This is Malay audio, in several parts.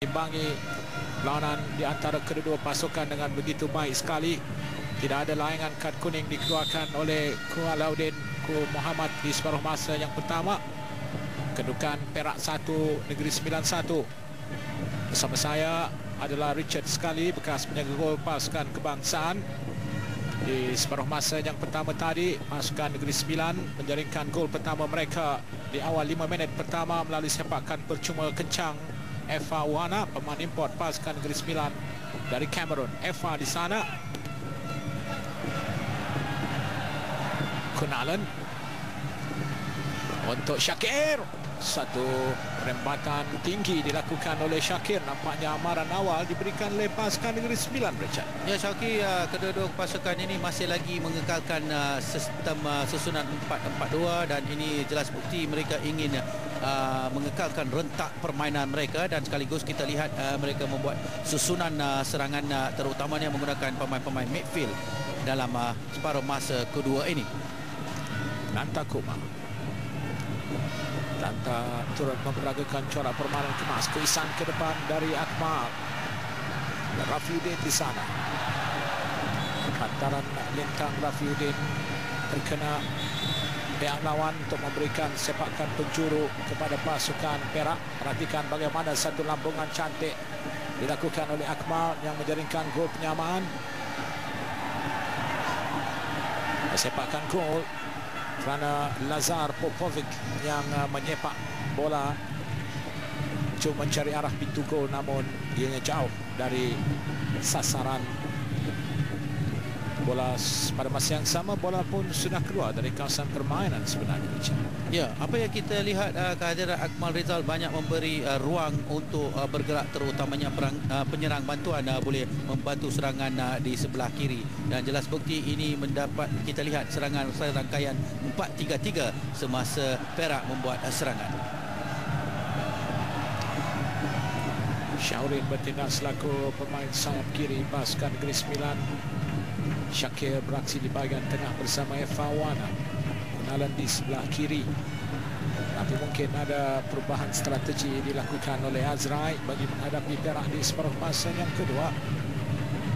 imbangi lawanan di antara kedua pasukan dengan begitu baik sekali. Tidak ada layangan kad kuning dikeluarkan oleh Kualauddin Ku Muhammad di separuh masa yang pertama. Kedudukan Perak 1 Negeri 91. Bersama saya adalah Richard Sekali bekas penjaga gol pasukan kebangsaan. Di separuh masa yang pertama tadi, pasukan Negeri Sembilan menjaringkan gol pertama mereka di awal 5 minit pertama melalui sepakan percuma kencang Eva Wana, pemain import pasukan Negeri Sembilan dari Cameroon. Eva di sana. Kunalan untuk Syakir. Satu rembatan tinggi dilakukan oleh Syakir. Nampaknya amaran awal diberikan oleh pasukan Negeri Sembilan, Richard. Ya Syakir, uh, kedua-dua pasukan ini masih lagi mengekalkan uh, sistem uh, susunan 4-4-2 dan ini jelas bukti mereka ingin uh, mengekalkan rentak permainan mereka dan sekaligus kita lihat uh, mereka membuat susunan uh, serangan uh, terutamanya menggunakan pemain-pemain midfield dalam uh, separuh masa kedua ini. Nanta Kumar. Nanta turut memperagakan corak permainan kemas. Keisan ke depan dari Akmal. Rafiuddin di sana. Hantaran lintang Rafiuddin terkena pihak lawan untuk memberikan sepakan penjuru kepada pasukan Perak. Perhatikan bagaimana satu lambungan cantik dilakukan oleh Akmal yang menjaringkan gol penyamaan. Sepakan gol kerana Lazar Popovic yang uh, menyepak bola cuba mencari arah pintu gol namun ianya jauh dari sasaran bola pada masa yang sama bola pun sudah keluar dari kawasan permainan sebenarnya Ya, apa yang kita lihat uh, kehadiran Akmal Rizal banyak memberi uh, ruang untuk uh, bergerak terutamanya perang, uh, penyerang bantuan uh, boleh membantu serangan uh, di sebelah kiri. Dan jelas bukti ini mendapat kita lihat serangan serangkaian 4-3-3 semasa Perak membuat uh, serangan. Syaurin bertindak selaku pemain sayap kiri pasukan Negeri Sembilan Syakir beraksi di bahagian tengah bersama Eva Wana. Kenalan di sebelah kiri. Tapi mungkin ada perubahan strategi dilakukan oleh Azrai bagi menghadapi Perak di separuh masa yang kedua.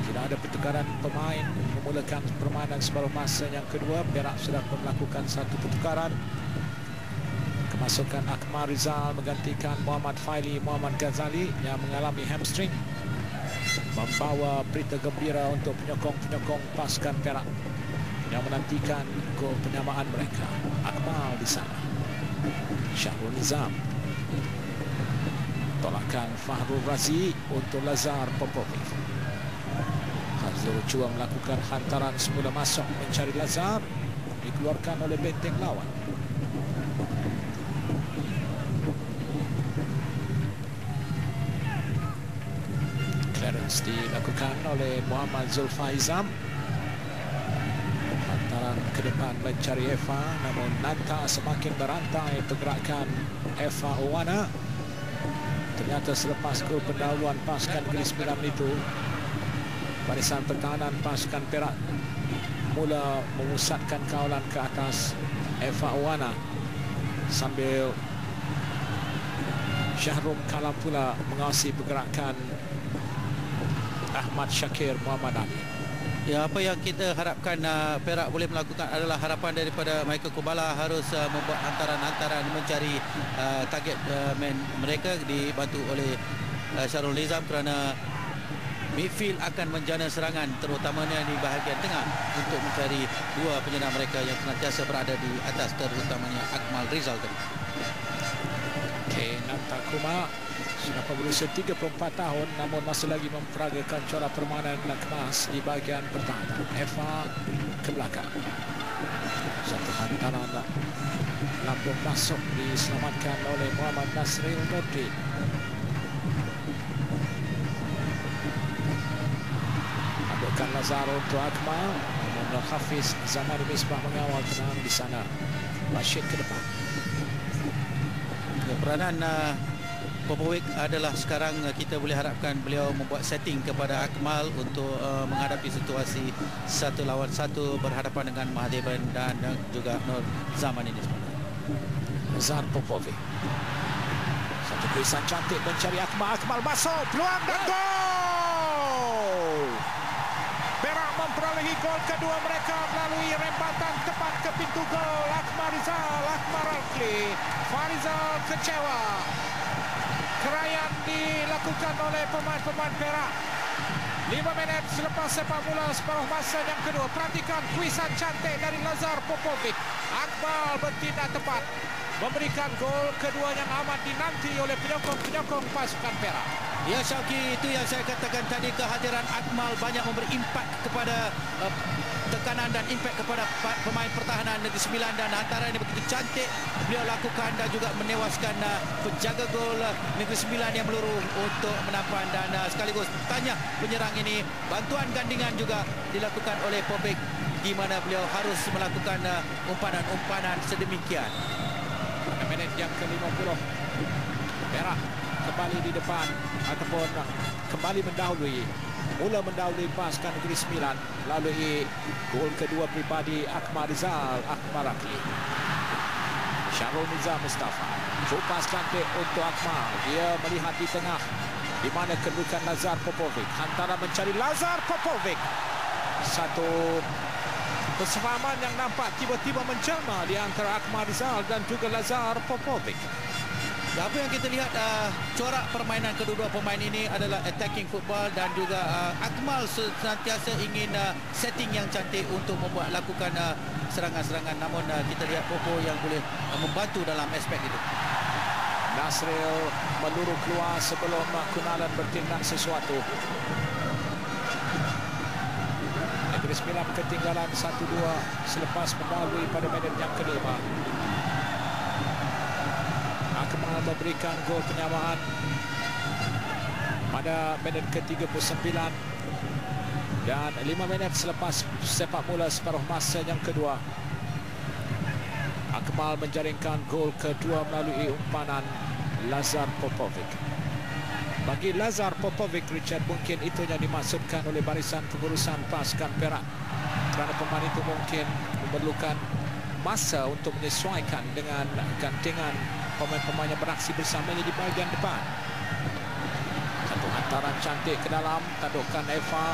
Tidak ada pertukaran pemain memulakan permainan separuh masa yang kedua. Perak sudah melakukan satu pertukaran. Kemasukan Akmal Rizal menggantikan Muhammad Faili Muhammad Ghazali yang mengalami hamstring membawa berita gembira untuk penyokong-penyokong pasukan Perak yang menantikan gol penyamaan mereka. Akmal di sana. Syahrul Nizam. Tolakan Fahrul Razi untuk Lazar Popovic. Hazul cuba melakukan hantaran semula masuk mencari Lazar. Dikeluarkan oleh benteng lawan. Clearance dilakukan oleh Muhammad Zulfaizam. Hantaran ke depan mencari Eva namun Nanta semakin berantai pergerakan Eva Owana. Ternyata selepas gol pendahuluan pasukan Negeri Sembilan itu barisan pertahanan pasukan Perak mula memusatkan kawalan ke atas Eva Owana. Sambil Syahrum Kalam pula mengawasi pergerakan Ahmad Syakir Muhammad Ali. Ya apa yang kita harapkan uh, Perak boleh melakukan adalah harapan daripada Michael Kubala harus uh, membuat hantaran-hantaran mencari uh, target uh, man mereka dibantu oleh uh, Syarul Nizam kerana midfield akan menjana serangan terutamanya di bahagian tengah untuk mencari dua penyerang mereka yang senantiasa berada di atas terutamanya Akmal Rizal tadi. Okay, Kumar sudah berusia 34 tahun namun masih lagi memperagakan corak permainan yang kemas di bahagian pertahanan. Eva ke belakang. Satu hantaran lambung masuk diselamatkan oleh Muhammad Nasril Nurdin. Ambilkan Lazaro untuk Akmal. Namun Hafiz Zaman Misbah mengawal tenang di sana. Rashid ke depan. Peranan uh, Popovic adalah sekarang kita boleh harapkan beliau membuat setting kepada Akmal untuk uh, menghadapi situasi satu lawan satu berhadapan dengan Mahadevan dan juga Nur Zaman ini sebenarnya. Zar Popovic. Satu kuisan cantik mencari Akmal. Akmal masuk. Peluang dan gol. Perak memperolehi gol kedua mereka melalui rembatan tepat ke pintu gol. Akmal Rizal, Akmal Rakli. Farizal kecewa. Kerayan dilakukan oleh pemain-pemain Perak. Lima minit selepas sepak bola separuh masa yang kedua. Perhatikan kuisan cantik dari Lazar Popovic. Akmal bertindak tepat. Memberikan gol kedua yang amat dinanti oleh penyokong-penyokong pasukan Perak. Ya Syauki itu yang saya katakan tadi kehadiran Akmal banyak memberi impak kepada uh, tekanan dan impak kepada pemain pertahanan Negeri Sembilan dan antara ini begitu cantik beliau lakukan dan juga menewaskan uh, penjaga gol uh, Negeri Sembilan yang meluru untuk menampan dan uh, sekaligus tanya penyerang ini bantuan gandingan juga dilakukan oleh Popek di mana beliau harus melakukan uh, umpanan-umpanan sedemikian. Pada minit yang ke-50 Perak kembali di depan ataupun kembali mendahului mula mendahului pasukan Negeri Sembilan melalui gol kedua pribadi Akmal Rizal Akmal Rakli Syarul Nizam Mustafa. Fupas cantik untuk Akmal. Dia melihat di tengah di mana kedudukan Lazar Popovic. Antara mencari Lazar Popovic. Satu kesefahaman yang nampak tiba-tiba menjelma di antara Akmal Rizal dan juga Lazar Popovic apa yang kita lihat uh, corak permainan kedua-dua pemain ini adalah attacking football dan juga uh, Akmal senantiasa ingin uh, setting yang cantik untuk membuat lakukan uh, serangan-serangan namun uh, kita lihat Popo yang boleh uh, membantu dalam aspek itu. Nasril meluru keluar sebelum Kunalan bertindak sesuatu. Negeri Sembilan ketinggalan 1-2 selepas mendahului pada minit yang kelima. Memberikan gol penyamaan pada minit ke-39 dan 5 minit selepas sepak bola separuh masa yang kedua Akmal menjaringkan gol kedua melalui umpanan Lazar Popovic. Bagi Lazar Popovic, Richard mungkin itu yang dimaksudkan oleh barisan pengurusan pasukan Perak. Kerana pemain itu mungkin memerlukan masa untuk menyesuaikan dengan gantingan pemain-pemain yang beraksi bersamanya di bahagian depan. Satu hantaran cantik ke dalam, tadukan Eva.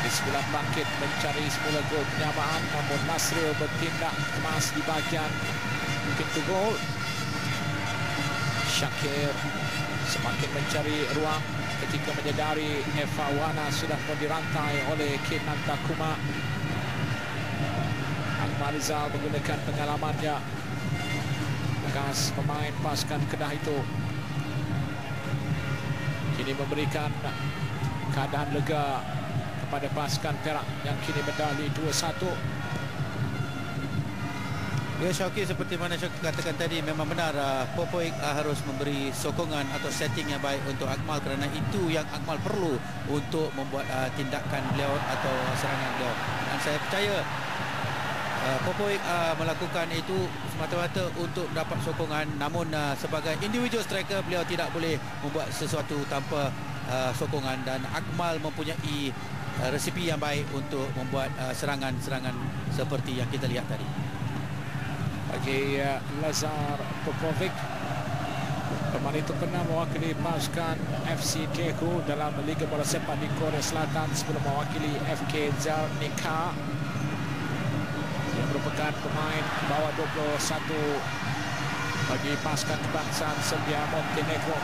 Di sebelah bangkit mencari semula gol penyamaan namun Nasrul bertindak kemas di bahagian pintu gol. Syakir semakin mencari ruang ketika menyedari Eva Wana sudah pun dirantai oleh Kinanta Kuma. Akmal Rizal menggunakan pengalamannya. Bekas pemain pasukan Kedah itu. Kini memberikan keadaan lega kepada pasukan Perak yang kini berdali 2-1 Ya Syauki seperti mana Syauki katakan tadi memang benar uh, Popoik uh, harus memberi sokongan atau setting yang baik untuk Akmal kerana itu yang Akmal perlu untuk membuat uh, tindakan beliau atau serangan beliau. Dan saya percaya uh, Popoik uh, melakukan itu semata-mata untuk dapat sokongan. Namun uh, sebagai individual striker beliau tidak boleh membuat sesuatu tanpa uh, sokongan. Dan Akmal mempunyai uh, resipi yang baik untuk membuat uh, serangan-serangan seperti yang kita lihat tadi. Bagi uh, Lazar Popovic pemain itu pernah mewakili pasukan FC Daegu dalam Liga Bola Sepak di Korea Selatan sebelum mewakili FK Zalnika yang merupakan pemain bawah 21 bagi pasukan kebangsaan Serbia Montenegro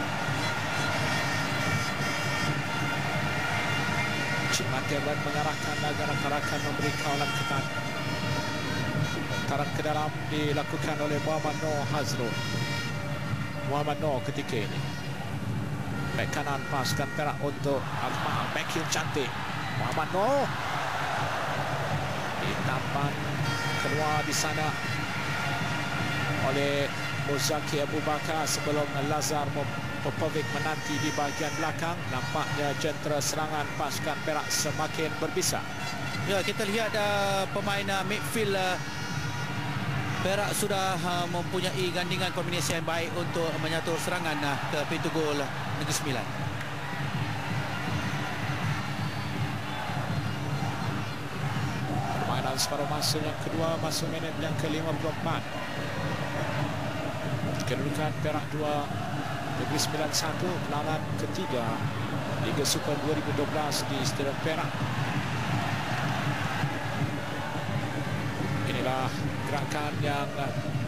Cik Materan mengarahkan agar rakan-rakan memberi kawalan ketat Taran ke dalam dilakukan oleh Muhammad Noor Hazrul. Muhammad Noor ketika ini. Back kanan paskan Perak untuk Akmal. Back heel cantik. Muhammad Noor. Ditampang keluar di sana oleh Muzaki Abu Bakar sebelum Lazar Popovic menanti di bahagian belakang. Nampaknya jentera serangan pasukan Perak semakin berbisa. Ya, kita lihat uh, pemain uh, midfield uh, Perak sudah uh, mempunyai gandingan kombinasi yang baik untuk menyatur serangan uh, ke pintu gol Negeri Sembilan. Dalam separuh masa yang kedua masuk minit yang ke-54 kedudukan Perak 2 Negeri 91 pelanan ketiga Liga Super 2012 di Stadium Perak. Inilah gerakan yang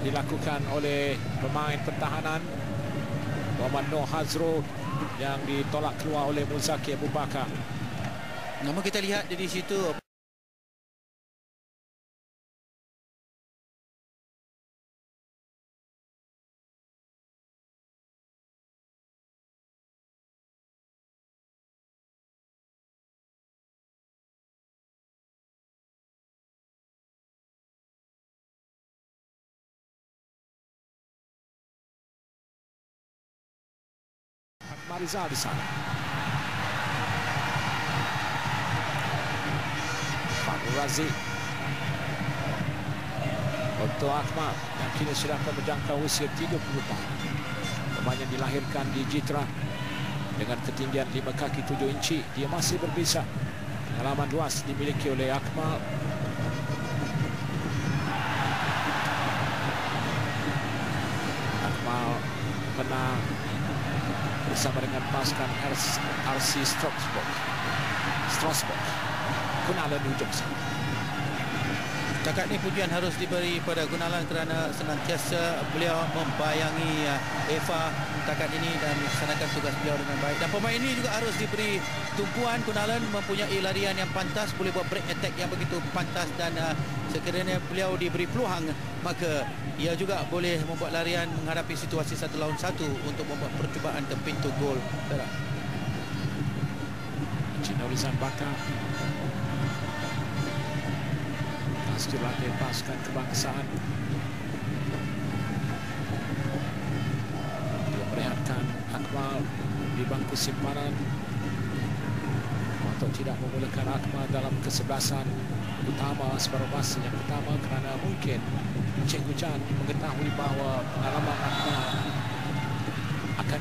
dilakukan oleh pemain pertahanan Muhammad Noh Hazrul yang ditolak keluar oleh Muzaki Abu Bakar. Namun kita lihat dari situ Marizal di sana. Fahru Razi untuk Akmal yang kini sudah akan menjangkau usia 30 tahun. Pemain yang dilahirkan di Jitra dengan ketinggian 5 kaki 7 inci. Dia masih berbisa. Pengalaman luas dimiliki oleh Akmal. Akmal pernah bersama dengan pasukan RC Strasbourg. Strasbourg. Gunalan hujung sana. Setakat ini pujian harus diberi pada Gunalan kerana senantiasa beliau membayangi uh, Eva setakat ini dan melaksanakan tugas beliau dengan baik. Dan pemain ini juga harus diberi tumpuan. Gunalan mempunyai larian yang pantas, boleh buat break attack yang begitu pantas dan uh, sekiranya beliau diberi peluang maka ia juga boleh membuat larian menghadapi situasi satu lawan satu untuk membuat percubaan ke pintu gol. Cina Rizan Bakar Latih pasukan kebangsaan. Dia merehatkan Akmal di bangku simpanan Untuk tidak memulakan Akmal dalam kesebelasan utama separuh masa yang pertama kerana mungkin Cikgu Chan mengetahui bahawa pengalaman Akmal akan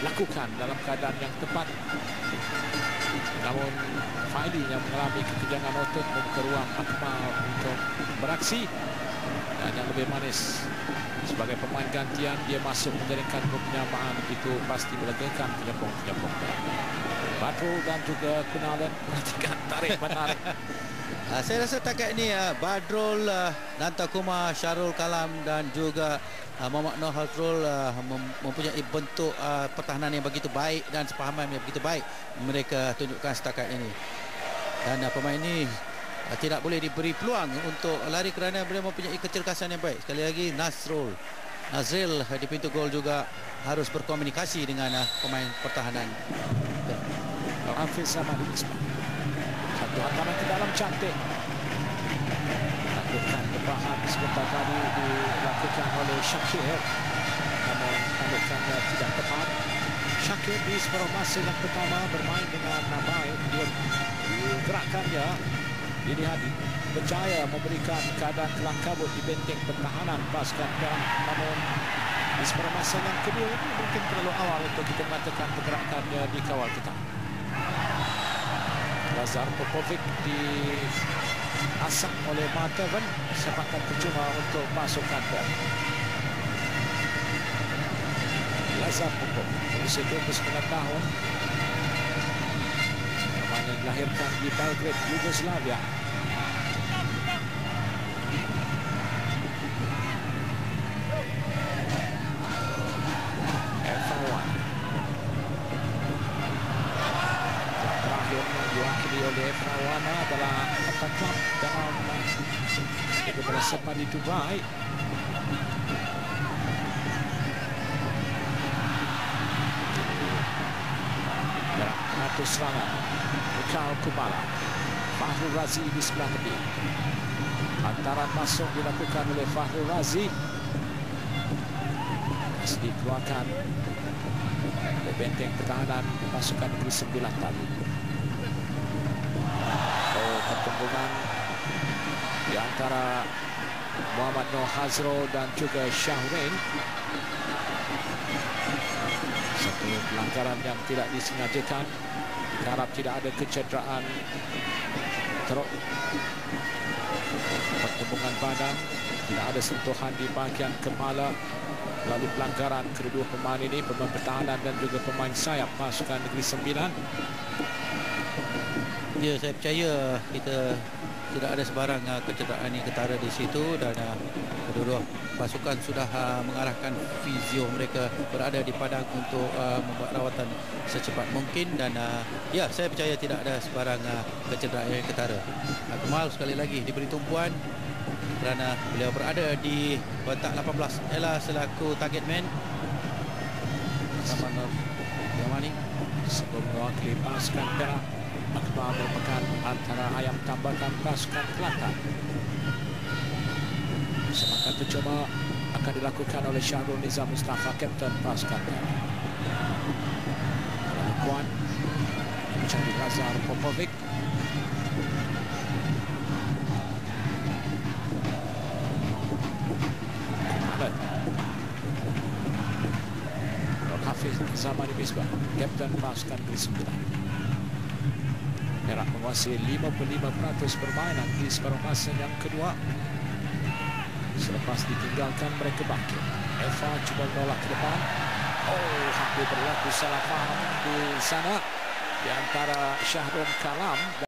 dilakukan dalam keadaan yang tepat. Namun Faili yang mengalami kekejangan otot membuka ruang Akmal untuk beraksi dan yang lebih manis. Sebagai pemain gantian dia masuk menjaringkan penyamaan itu pasti melegakan penyokong-penyokong Badrul dan juga Kunalan perhatikan tarik menarik Uh, saya rasa takat ini uh, Badrul, uh, Nanta Kumar, Syarul Kalam dan juga uh, Muhammad Noh Hazrul uh, mem- mempunyai bentuk uh, pertahanan yang begitu baik dan sepahaman yang begitu baik mereka tunjukkan setakat ini. Dan uh, pemain ini uh, tidak boleh diberi peluang untuk lari kerana beliau mempunyai kecergasan yang baik. Sekali lagi Nasrul Nazril uh, di pintu gol juga harus berkomunikasi dengan uh, pemain pertahanan. Hafiz Zaman satu hantaran ke dalam cantik. Lakukan lebahan sebentar tadi dilakukan oleh Syakir namun tandukannya tidak tepat. Syakir di separuh masa yang pertama bermain dengan baik dia gerakannya dilihat berjaya memberikan keadaan kelang kabut di benteng pertahanan pasukan Perak namun di separuh masa yang kedua ini mungkin terlalu awal untuk kita mengatakan pergerakannya di kawal kita Lazar Popovic di asam oleh Matevan sepakat percuma untuk pasukan Perak. Lazar Popovic berusia 29 tahun pemain yang dilahirkan di Belgrade, Yugoslavia. Prawana adalah Club dalam Bola Sepak di Dubai. Mengatur serangan. Mikal Kubala. Fahrul Razi di sebelah tepi. Hantaran masuk dilakukan oleh Fahrul Razi. Masih dikeluarkan oleh benteng pertahanan pasukan Negeri Sembilan tadi. Oh, pertembungan di antara Muhammad Noh Hazro dan juga Syahrain. Satu pelanggaran yang tidak disengajakan. Harap tidak ada kecederaan. Teruk. Pertembungan badan. Tidak ada sentuhan di bahagian kepala. Lalu pelanggaran kedua pemain ini pemain pertahanan dan juga pemain sayap pasukan Negeri Sembilan Ya, saya percaya kita tidak ada sebarang uh, kecederaan yang ketara di situ dan uh, kedua-dua pasukan sudah uh, mengarahkan fizio mereka berada di padang untuk uh, membuat rawatan secepat mungkin dan uh, ya saya percaya tidak ada sebarang uh, kecederaan yang ketara. Uh, Kemal sekali lagi diberi tumpuan kerana beliau berada di bentak 18 Ella selaku target man. Sama yang mana ni sebelum mewakili pasukan Perak Akbar merupakan antara ayam tambatan pasukan Kelantan semangat percuma akan dilakukan oleh Syahrul Nizam Mustafa Kapten pasukan Kuan mencari Lazar Popovic. Hafiz Zamani Misbah Kapten pasukan Negeri Sembilan Perak menguasai 55% permainan di separuh masa yang kedua. Selepas ditinggalkan mereka bangkit. Eva cuba menolak ke depan. Oh hampir berlaku salah faham di sana. Di antara Syahrul Kalam